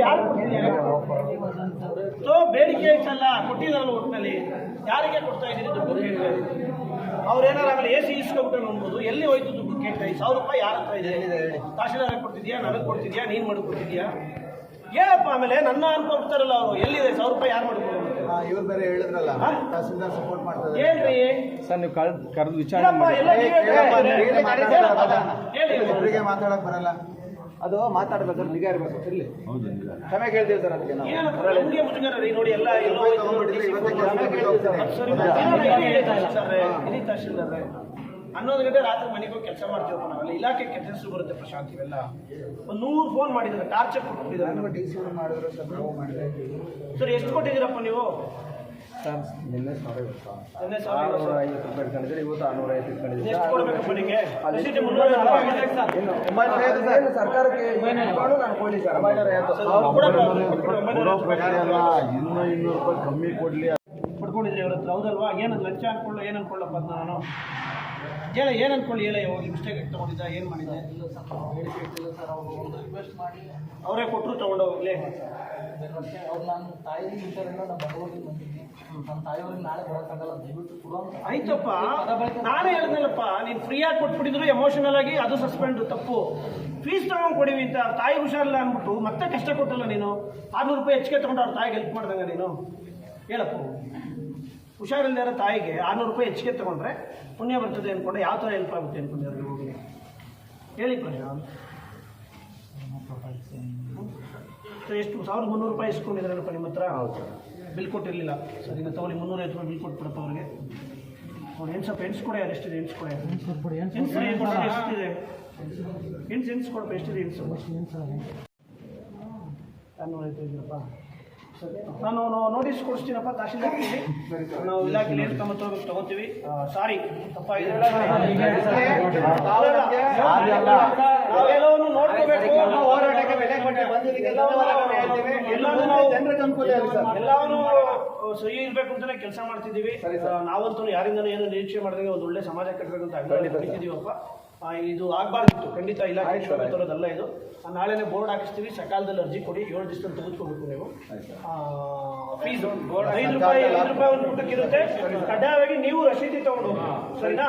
ಯಾರು ಕೊಡ್ತಿದ್ಯಾ ಸೊ ಬೇಡಿಕೆ ಇತ್ತಲ್ಲ ಕೊಟ್ಟಿದ್ದಾರಲ್ಲ ಒಟ್ಟಿನಲ್ಲಿ. ಯಾರಿಗೆ ಕೊಡ್ತಾ ಇದ್ದೀರಿ ದುಡ್ಡು ಕೇಳ್ತಾ ಇದ್ದೀರಿ ಅವ್ರು ಏನಾರು ಆಗಲಿ ಎ ಸಿ ಇಸ್ಕೊಂಬಿಟ್ಟು ಅನ್ಬೋದು ಎಲ್ಲಿ ಹೋಯ್ತು ದುಡ್ಡು ಕೇಳ್ತಾ ಇದ್ದೀವಿ ಸಾವಿರ ರೂಪಾಯಿ ಯಾರ ಹತ್ರ ಇದೆ? ತಹಶೀಲ್ದಾರ್ ಕೊಡ್ತಿದ್ಯಾ? ನನಗೆ ಕೊಡ್ತಿದ್ಯಾ? ನೀನು ಮಾಡಿ ಕೊಡ್ತಿದ್ಯಾ? ಹೇಳಪ್ಪ ಆಮೇಲೆ ನನ್ನ ಅನ್ಕೊಳ್ತಾರಲ್ಲ ಅವರು ಎಲ್ಲಿದೆ? ಸಾವಿರ ರೂಪಾಯಿ ಯಾರು ಮಾಡಿಕೊಡೋದು ಇವ್ರು ಬೇರೆ ಹೇಳಿದ್ರಲ್ಲ? ತಹಸೀಲ್ದಾರ್ ಸಪೋರ್ಟ್ ಮಾಡ್ತಾರೆ ಹೇಳ್ರಿ. ಸರ್ ನೀವು ಕಳೆದು ಕರೆದು ವಿಚಾರಣೆ ಇಲ್ಲಪ್ಪ, ಮಾಡಿ. ಮಾತಾಡಕ್ ಬರಲ್ಲ. ಅದು ಮಾತಾಡ್ಬೇಕಾದ್ರೆ ನಿಗಾ ಇರ್ಬೇಕು. ಇರ್ಲಿ. ಕ್ಷಮೆ ಕೇಳ್ತೀವಿ ಸರ್ ಅದಕ್ಕೆ ನಾವು. ಇಲ್ಲ. ಹನ್ನೊಂದು ಗಂಟೆ ರಾತ್ರಿ ಮನೆಗೆ ಹೋಗಿ ಕೆಲಸ ಮಾಡ್ತೀವಪ್ಪ ನಾವೆಲ್ಲ. ಇಲಾಖೆ ಕೆಲಸ ಬರುತ್ತೆ ಪ್ರಶಾಂತ್ ಇವೆಲ್ಲ. ಒಂದು ನೂರು ಫೋನ್ ಮಾಡಿದ್ರೆ ಟಾರ್ಚರ್ ಕೊಟ್ಟಿದ್ದಾರೆ ಸರ್ ಎಷ್ಟು ಕೊಟ್ಟಿದ್ದೀರಪ್ಪ ನೀವು? ಸರ್ ನಿನ್ನೆ ಸಾವಿರ ನಿನ್ನೆ ಸಾವಿರ ಆರುನೂರ ಐವತ್ತು ರೂಪಾಯಿ ಇಟ್ಕೊಂಡಿದ್ರೆ ಇವತ್ತು ಆರುನೂರ ಐವತ್ತು ಇಟ್ಕೊಂಡಿದ್ರೆ ಎಷ್ಟು ರಸೀದಿ ಮುನ್ನೂರ ಸರ್. ಒಂಬೈನೂರ ಸರ್ಕಾರಕ್ಕೆ ಇಟ್ಕೊಂಡು ನಾನು ಕೊಡಿ ಸರ್ ಒಂಬೈನೂರ ಐವತ್ತು ಅವ್ರು ಕೊಡು. ಇನ್ನೂ ಇನ್ನೂರು ರೂಪಾಯಿ ಕಮ್ಮಿ ಕೊಡ್ಲಿ. ಪಡ್ಕೊಂಡಿದ್ರಿ ಇವ್ರ ಹತ್ರ ಹೌದಲ್ವಾ? ಏನು ಲಂಚ ಅನ್ಕೊಳ್ಳೋ ಏನು ಅನ್ಕೊಳ್ಳಪ್ಪ ನಾನು? ಹೇಳ, ಏನು ಅನ್ಕೊಳ್ಳಿ, ಹೇಳ ಹೋಗಿ ಮಿಸ್ಟೇಕ್ ತೊಗೊಂಡಿದ್ದ, ಏನು ಮಾಡಿದ್ದೆ? ಅವರೇ ಕೊಟ್ಟರು ತಗೊಂಡೋಗ್ಲಿ ಅವ್ರು ನಾನು ತಾಯಿ ವಿಚಾರದಿಂದ ನಾನು ಬಡವರಿಗೆ ಬಂದಿದ್ದೀನಿ ನನ್ನ ತಾಯಿಯವ್ರಿಗೆ ನಾಳೆ ಬರೋಕ್ಕಾಗಲ್ಲ ದಯವಿಟ್ಟು ಕೊಡೋ ಆಯ್ತಪ್ಪ, ನಾನೇ ಹೇಳಿದ್ನಲ್ಲಪ್ಪ, ನೀನು ಫ್ರೀಯಾಗಿ ಕೊಟ್ಬಿಟ್ಟಿದ್ರು ಎಮೋಷನಲ್ ಆಗಿ ಅದು ಸಸ್ಪೆಂಡ್ ತಪ್ಪು. ಫೀಸ್ ತಗೊಂಡು ಕೊಡಿವಿ ಅಂತ ತಾಯಿ ಹುಷಾರಿಲ್ಲ ಅಂದ್ಬಿಟ್ಟು ಮತ್ತೆ ಕಷ್ಟ ಕೊಟ್ಟಲ್ಲ ನೀನು? ಆರ್ನೂರು ರೂಪಾಯಿ ಹೆಚ್ಚಿಗೆ ತೊಗೊಂಡು ಅವ್ರ ತಾಯಿಗೆ ಹೆಲ್ಪ್ ಮಾಡ್ದಂಗ ನೀನು? ಹೇಳಪ್ಪ. ಹುಷಾರಿಲ್ಲದೆ ಇರೋ ತಾಯಿಗೆ ಆರ್ನೂರು ರೂಪಾಯಿ ಹೆಚ್ಚಿಗೆ ತಗೊಂಡ್ರೆ ಪುಣ್ಯ ಬರ್ತದೆ ಅಂದ್ಕೊಂಡು ಯಾವ ಥರ ಹೆಲ್ಪ್ ಆಗುತ್ತೆ ಅನ್ಕೊಂಡಿದ್ದಾರೆ ಹೋಗಿ. ಹೇಳಿ ಪ್ರಶಾಂತ್ ಸೊ ಎಷ್ಟು? ಸಾವಿರದ ಮುನ್ನೂರು ರೂಪಾಯಿ ಇಸ್ಕೊಂಡಿದ್ರಲ್ಲಪ್ಪ ನಿಮ್ಮ ಹತ್ರ? ಬಿಲ್ ಕೊಟ್ಟಿರಲಿಲ್ಲ. ಸರ್ ಈಗ ತಗೊಳ್ಳಿ ಮುನ್ನೂರೈವತ್ತು ರೂಪಾಯಿ ಬಿಲ್ ಕೊಟ್ಬಿಡಪ್ಪ ಅವ್ರಿಗೆ. ಅವ್ನು ಏನು ಸ್ವಲ್ಪ ಕೂಡ ಕೊಡೆ. ಅದೆಷ್ಟಿದೆ ಎಣ್ಸ್ ಕೊಡೆ ಎಣ್ಸ್ ಎಷ್ಟಿದೆ? ಹೆಣ್ಸು ಹೆಣ್ಸು ಕೊಡಪ್ಪ ಎಷ್ಟಿದೆ ಎಣಿಸು ನಾನು ಸರಿ ನಾನು ನೋಟಿಸ್ ಕೊಡಿಸ್ತೀನಪ್ಪ ತಹಶೀಲ್ದಾರ್ಗೆ ನಾವು ಇಲಾಖೆಯಲ್ಲಿ ತಮ್ಮ ತಗೋತೀವಿ. ಸಾರಿ ತಪ್ಪಾಗಿದೆ ನಾವೆಲ್ಲವನ್ನು ನೋಡ್ಕೋಬೇಕು ಹೋರಾಟಕ್ಕೆ ಬೆಲೆ ಕೊಟ್ಟು ಬಂದಿದ್ದಕ್ಕೆ ಎಲ್ಲಾನು ನಾವು ಆಗಲಿ ಸರ್. ಇರ್ಬೇಕು ಅಂತಾನೆ ಕೆಲಸ ಮಾಡ್ತಿದ್ದೀವಿ ನಾವಂತೂ ಯಾರಿಂದನೂ ಏನು ನಿರೀಕ್ಷೆ ಮಾಡಿದಾಗ ಒಂದು ಒಳ್ಳೆ ಸಮಾಜ ಕಟ್ಟಬೇಕು ಅಂತ ಅಭಿಪ್ರಾಯ ಇದು ಆಗಬಾರ್ದಿತ್ತು. ಖಂಡಿತ ಇಲಾಖೆ ತರೋದಲ್ಲ ಇದು. ನಾಳೆ ನಾಳೆನೇ ಬೋರ್ಡ್ ಹಾಕಿಸ್ತೀವಿ. ಸಕಾಲದಲ್ಲಿ ಅರ್ಜಿ ಕೊಡಿ. ಏಳು ದಿವಸದಲ್ಲಿ ತೆಗೆದುಕೊಬೇಕು ನೀವು. ಫೀಸ್ ಐದು ರೂಪಾಯಿ ಐದು ರೂಪಾಯಿ ಒಂದು ಊಟಕ್ಕೆ ಇರುತ್ತೆ ಕಡ್ಡಾಯವಾಗಿ ನೀವು ರಸೀದಿ ತಗೊಂಡು ಸರಿನಾ?